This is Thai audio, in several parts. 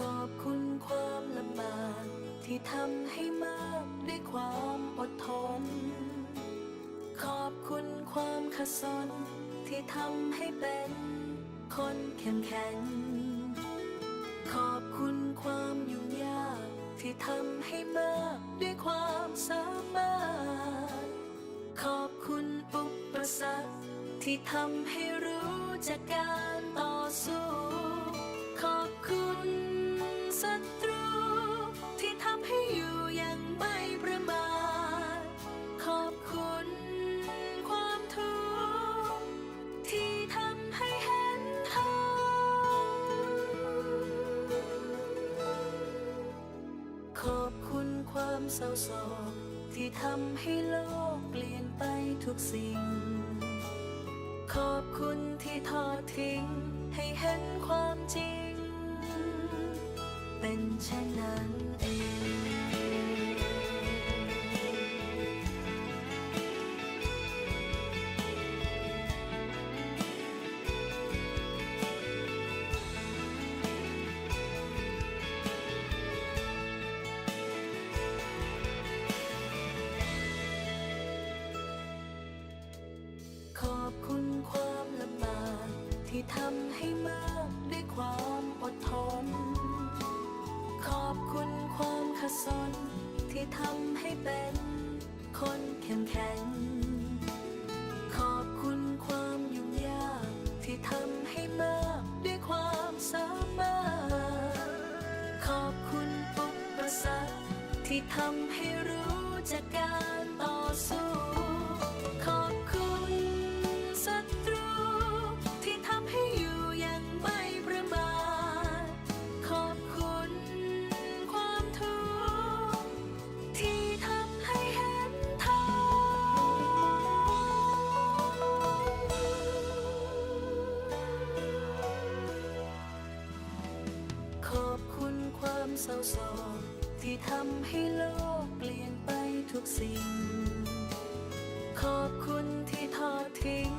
ขอบคุณความลำบากที่ทำให้มากด้วยความอดทน ขอบคุณความขสนที่ทำให้เป็นคนเข้มแข็ง ขอบคุณความยุ่งยากที่ทำให้มากด้วยความสามารถ ขอบคุณอุปสรรคที่ทำให้รู้จากการต่อสู้ ขอบคุณความเศร้าโศกที่ทำให้โลกเปลี่ยนไปทุกสิ่ง ขอบคุณที่ทอดทิ้งให้เห็นความจริง เป็นเช่นนั้น ทำให้มากด้วยความอดทน ขอบคุณความขสนที่ทำให้เป็นคนเข้มแข็ง ขอบคุณความยุ่งยากที่ทำให้มากด้วยความสามารถ ขอบคุณอุปสรรคที่ทำให้รู้จากการต่อสู้ เศร้าโศกที่ทำให้โลกเปลี่ยนไปทุกสิ่ง ขอบคุณที่ทอดทิ้ง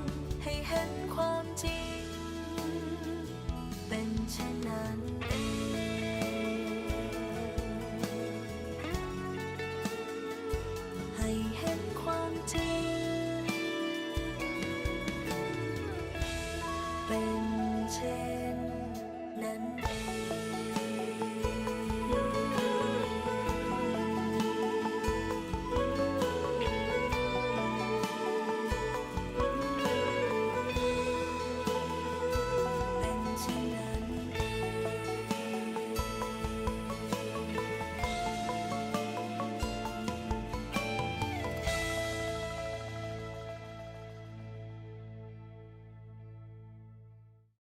ให้เห็นความจริง